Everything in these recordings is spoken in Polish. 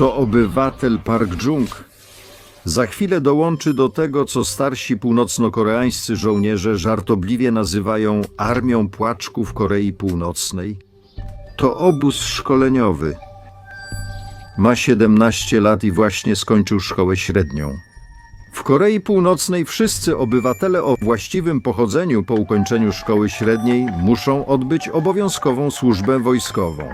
To obywatel Park Jung. Za chwilę dołączy do tego, co starsi północno-koreańscy żołnierze żartobliwie nazywają Armią Płaczków Korei Północnej. To obóz szkoleniowy. Ma 17 lat i właśnie skończył szkołę średnią. W Korei Północnej wszyscy obywatele o właściwym pochodzeniu po ukończeniu szkoły średniej muszą odbyć obowiązkową służbę wojskową.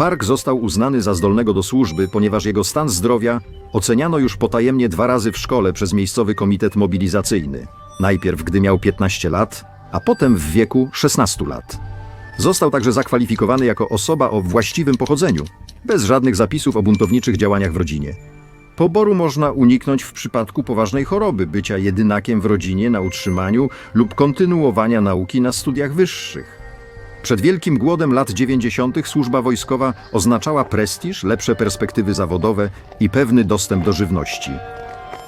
Park został uznany za zdolnego do służby, ponieważ jego stan zdrowia oceniano już potajemnie dwa razy w szkole przez miejscowy komitet mobilizacyjny. Najpierw, gdy miał 15 lat, a potem w wieku 16 lat. Został także zakwalifikowany jako osoba o właściwym pochodzeniu, bez żadnych zapisów o buntowniczych działaniach w rodzinie. Poboru można uniknąć w przypadku poważnej choroby, bycia jedynakiem w rodzinie na utrzymaniu lub kontynuowania nauki na studiach wyższych. Przed wielkim głodem lat 90. służba wojskowa oznaczała prestiż, lepsze perspektywy zawodowe i pewny dostęp do żywności.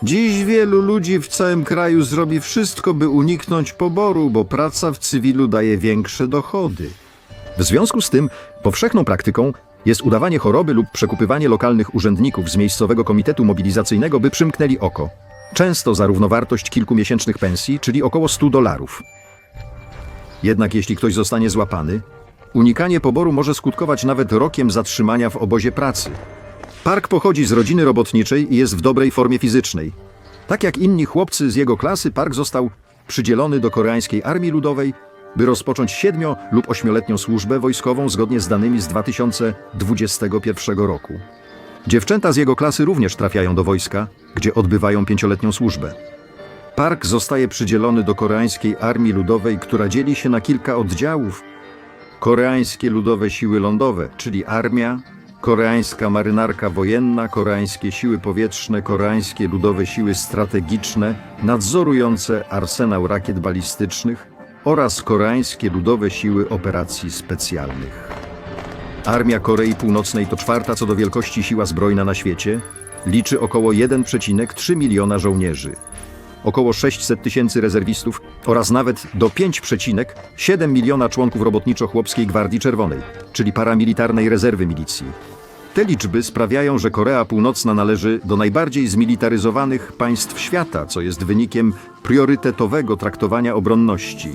Dziś wielu ludzi w całym kraju zrobi wszystko, by uniknąć poboru, bo praca w cywilu daje większe dochody. W związku z tym powszechną praktyką jest udawanie choroby lub przekupywanie lokalnych urzędników z miejscowego komitetu mobilizacyjnego, by przymknęli oko. Często za równowartość kilkumiesięcznych pensji, czyli około 100 dolarów. Jednak jeśli ktoś zostanie złapany, unikanie poboru może skutkować nawet rokiem zatrzymania w obozie pracy. Park pochodzi z rodziny robotniczej i jest w dobrej formie fizycznej. Tak jak inni chłopcy z jego klasy, Park został przydzielony do koreańskiej armii ludowej, by rozpocząć siedmio- lub ośmioletnią służbę wojskową zgodnie z danymi z 2021 roku. Dziewczęta z jego klasy również trafiają do wojska, gdzie odbywają pięcioletnią służbę. Park zostaje przydzielony do koreańskiej armii ludowej, która dzieli się na kilka oddziałów. Koreańskie Ludowe Siły Lądowe, czyli armia, koreańska marynarka wojenna, koreańskie siły powietrzne, koreańskie ludowe siły strategiczne, nadzorujące arsenał rakiet balistycznych oraz koreańskie ludowe siły operacji specjalnych. Armia Korei Północnej to czwarta co do wielkości siła zbrojna na świecie. Liczy około 1,3 miliona żołnierzy około 600 tysięcy rezerwistów oraz nawet do 5,7 miliona członków robotniczo-chłopskiej Gwardii Czerwonej, czyli paramilitarnej rezerwy milicji. Te liczby sprawiają, że Korea Północna należy do najbardziej zmilitaryzowanych państw świata, co jest wynikiem priorytetowego traktowania obronności.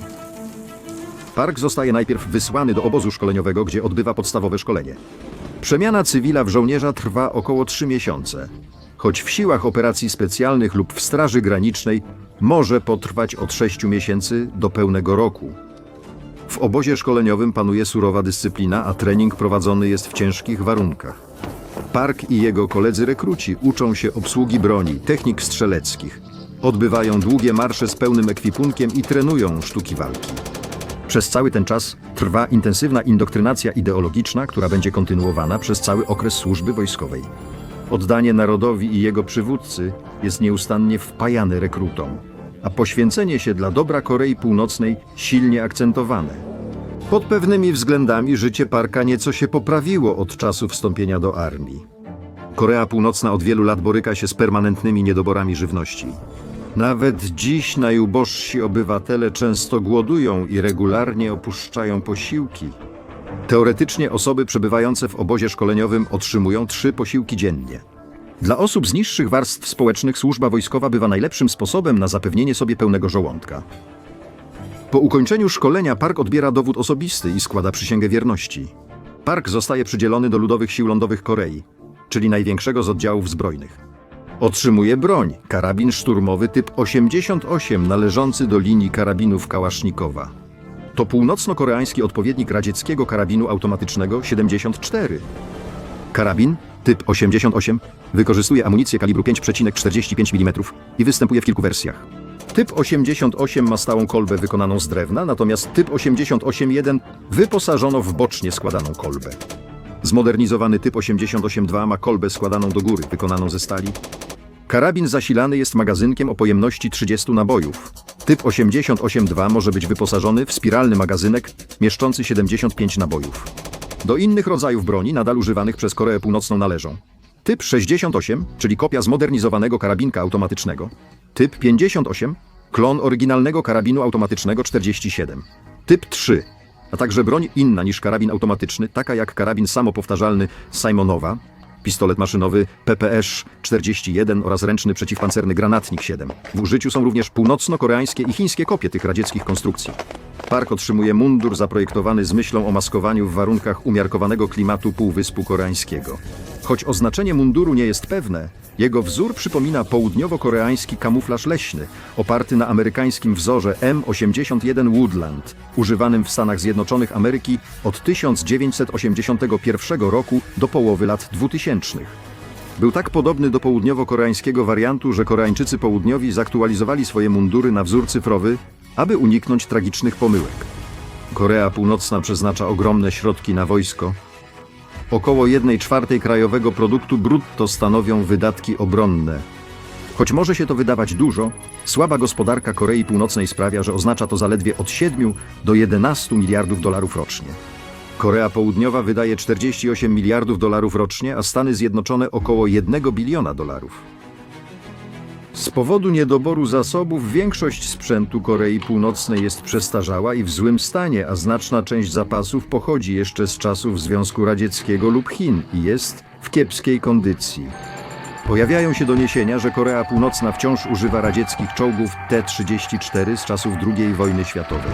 Park zostaje najpierw wysłany do obozu szkoleniowego, gdzie odbywa podstawowe szkolenie. Przemiana cywila w żołnierza trwa około 3 miesiące, choć w siłach operacji specjalnych lub w Straży Granicznej może potrwać od 6 miesięcy do pełnego roku. W obozie szkoleniowym panuje surowa dyscyplina, a trening prowadzony jest w ciężkich warunkach. Park i jego koledzy rekruci uczą się obsługi broni, technik strzeleckich. Odbywają długie marsze z pełnym ekwipunkiem i trenują sztuki walki. Przez cały ten czas trwa intensywna indoktrynacja ideologiczna, która będzie kontynuowana przez cały okres służby wojskowej. Oddanie narodowi i jego przywódcy jest nieustannie wpajane rekrutom, a poświęcenie się dla dobra Korei Północnej silnie akcentowane. Pod pewnymi względami życie Parka nieco się poprawiło od czasu wstąpienia do armii. Korea Północna od wielu lat boryka się z permanentnymi niedoborami żywności. Nawet dziś najubożsi obywatele często głodują i regularnie opuszczają posiłki. Teoretycznie osoby przebywające w obozie szkoleniowym otrzymują trzy posiłki dziennie. Dla osób z niższych warstw społecznych służba wojskowa bywa najlepszym sposobem na zapewnienie sobie pełnego żołądka. Po ukończeniu szkolenia Park odbiera dowód osobisty i składa przysięgę wierności. Park zostaje przydzielony do Ludowych Sił Lądowych Korei, czyli największego z oddziałów zbrojnych. Otrzymuje broń, karabin szturmowy typ 88 należący do linii karabinów Kałasznikowa. To północno-koreański odpowiednik radzieckiego karabinu automatycznego 74. Karabin typ 88 wykorzystuje amunicję kalibru 5,45 mm i występuje w kilku wersjach. Typ 88 ma stałą kolbę wykonaną z drewna, natomiast typ 88.1 wyposażono w bocznie składaną kolbę. Zmodernizowany typ 88.2 ma kolbę składaną do góry, wykonaną ze stali. Karabin zasilany jest magazynkiem o pojemności 30 nabojów. Typ 88.2 może być wyposażony w spiralny magazynek mieszczący 75 nabojów. Do innych rodzajów broni nadal używanych przez Koreę Północną należą. Typ 68, czyli kopia zmodernizowanego karabinka automatycznego, typ 58, klon oryginalnego karabinu automatycznego 47, typ 3, a także broń inna niż karabin automatyczny, taka jak karabin samopowtarzalny Simonowa, pistolet maszynowy PPS-41 oraz ręczny przeciwpancerny granatnik 7. W użyciu są również północno-koreańskie i chińskie kopie tych radzieckich konstrukcji. Park otrzymuje mundur zaprojektowany z myślą o maskowaniu w warunkach umiarkowanego klimatu Półwyspu Koreańskiego. Choć oznaczenie munduru nie jest pewne, jego wzór przypomina południowo-koreański kamuflaż leśny, oparty na amerykańskim wzorze M81 Woodland, używanym w Stanach Zjednoczonych Ameryki od 1981 roku do połowy lat 2000. Był tak podobny do południowo-koreańskiego wariantu, że Koreańczycy południowi zaktualizowali swoje mundury na wzór cyfrowy, aby uniknąć tragicznych pomyłek. Korea Północna przeznacza ogromne środki na wojsko. Około 1 czwartej krajowego produktu brutto stanowią wydatki obronne. Choć może się to wydawać dużo, słaba gospodarka Korei Północnej sprawia, że oznacza to zaledwie od 7 do 11 miliardów dolarów rocznie. Korea Południowa wydaje 48 miliardów dolarów rocznie, a Stany Zjednoczone około 1 biliona dolarów. Z powodu niedoboru zasobów większość sprzętu Korei Północnej jest przestarzała i w złym stanie, a znaczna część zapasów pochodzi jeszcze z czasów Związku Radzieckiego lub Chin i jest w kiepskiej kondycji. Pojawiają się doniesienia, że Korea Północna wciąż używa radzieckich czołgów T-34 z czasów II wojny światowej.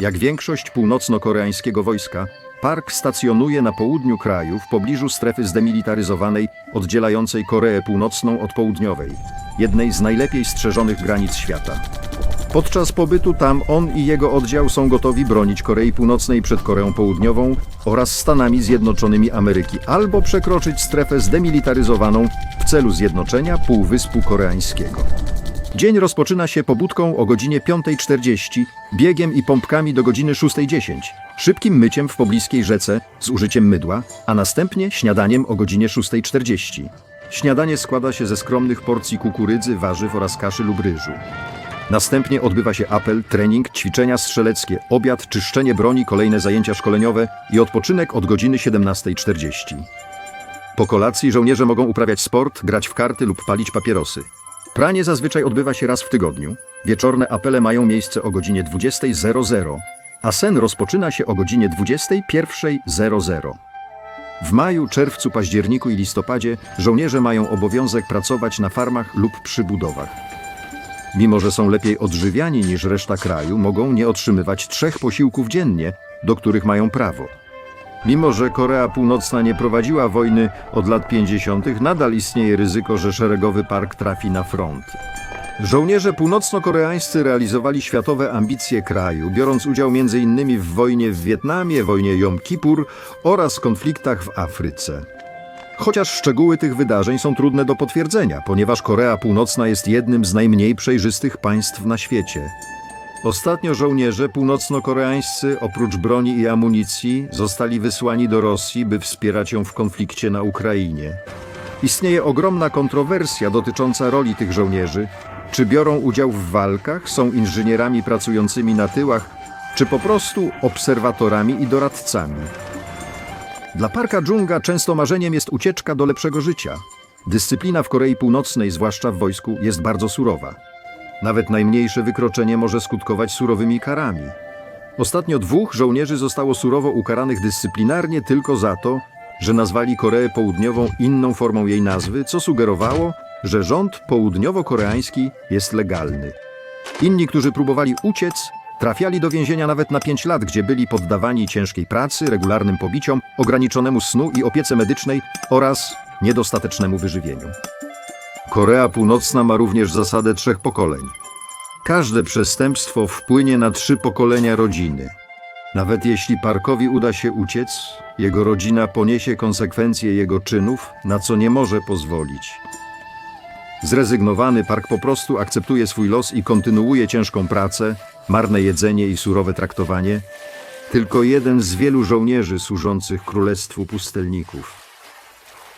Jak większość północno-koreańskiego wojska, park stacjonuje na południu kraju w pobliżu strefy zdemilitaryzowanej oddzielającej Koreę Północną od południowej, jednej z najlepiej strzeżonych granic świata. Podczas pobytu tam on i jego oddział są gotowi bronić Korei Północnej przed Koreą Południową oraz Stanami Zjednoczonymi Ameryki albo przekroczyć strefę zdemilitaryzowaną w celu zjednoczenia Półwyspu Koreańskiego. Dzień rozpoczyna się pobudką o godzinie 5.40, biegiem i pompkami do godziny 6.10, szybkim myciem w pobliskiej rzece z użyciem mydła, a następnie śniadaniem o godzinie 6.40. Śniadanie składa się ze skromnych porcji kukurydzy, warzyw oraz kaszy lub ryżu. Następnie odbywa się apel, trening, ćwiczenia strzeleckie, obiad, czyszczenie broni, kolejne zajęcia szkoleniowe i odpoczynek od godziny 17.40. Po kolacji żołnierze mogą uprawiać sport, grać w karty lub palić papierosy. Pranie zazwyczaj odbywa się raz w tygodniu. Wieczorne apele mają miejsce o godzinie 20.00, a sen rozpoczyna się o godzinie 21.00. W maju, czerwcu, październiku i listopadzie żołnierze mają obowiązek pracować na farmach lub przy budowach. Mimo, że są lepiej odżywiani niż reszta kraju, mogą nie otrzymywać trzech posiłków dziennie, do których mają prawo. Mimo, że Korea Północna nie prowadziła wojny od lat 50., nadal istnieje ryzyko, że szeregowy park trafi na front. Żołnierze północno-koreańscy realizowali światowe ambicje kraju, biorąc udział m.in. w wojnie w Wietnamie, wojnie Jom Kippur oraz konfliktach w Afryce. Chociaż szczegóły tych wydarzeń są trudne do potwierdzenia, ponieważ Korea Północna jest jednym z najmniej przejrzystych państw na świecie. Ostatnio żołnierze północno-koreańscy, oprócz broni i amunicji, zostali wysłani do Rosji, by wspierać ją w konflikcie na Ukrainie. Istnieje ogromna kontrowersja dotycząca roli tych żołnierzy. Czy biorą udział w walkach, są inżynierami pracującymi na tyłach, czy po prostu obserwatorami i doradcami. Dla Parka Dżunga często marzeniem jest ucieczka do lepszego życia. Dyscyplina w Korei Północnej, zwłaszcza w wojsku, jest bardzo surowa. Nawet najmniejsze wykroczenie może skutkować surowymi karami. Ostatnio dwóch żołnierzy zostało surowo ukaranych dyscyplinarnie tylko za to, że nazwali Koreę Południową inną formą jej nazwy, co sugerowało, że rząd południowo-koreański jest legalny. Inni, którzy próbowali uciec, trafiali do więzienia nawet na 5 lat, gdzie byli poddawani ciężkiej pracy, regularnym pobiciom, ograniczonemu snu i opiece medycznej oraz niedostatecznemu wyżywieniu. Korea Północna ma również zasadę trzech pokoleń. Każde przestępstwo wpłynie na trzy pokolenia rodziny. Nawet jeśli Parkowi uda się uciec, jego rodzina poniesie konsekwencje jego czynów, na co nie może pozwolić. Zrezygnowany Park po prostu akceptuje swój los i kontynuuje ciężką pracę, marne jedzenie i surowe traktowanie. Tylko jeden z wielu żołnierzy służących królestwu pustelników.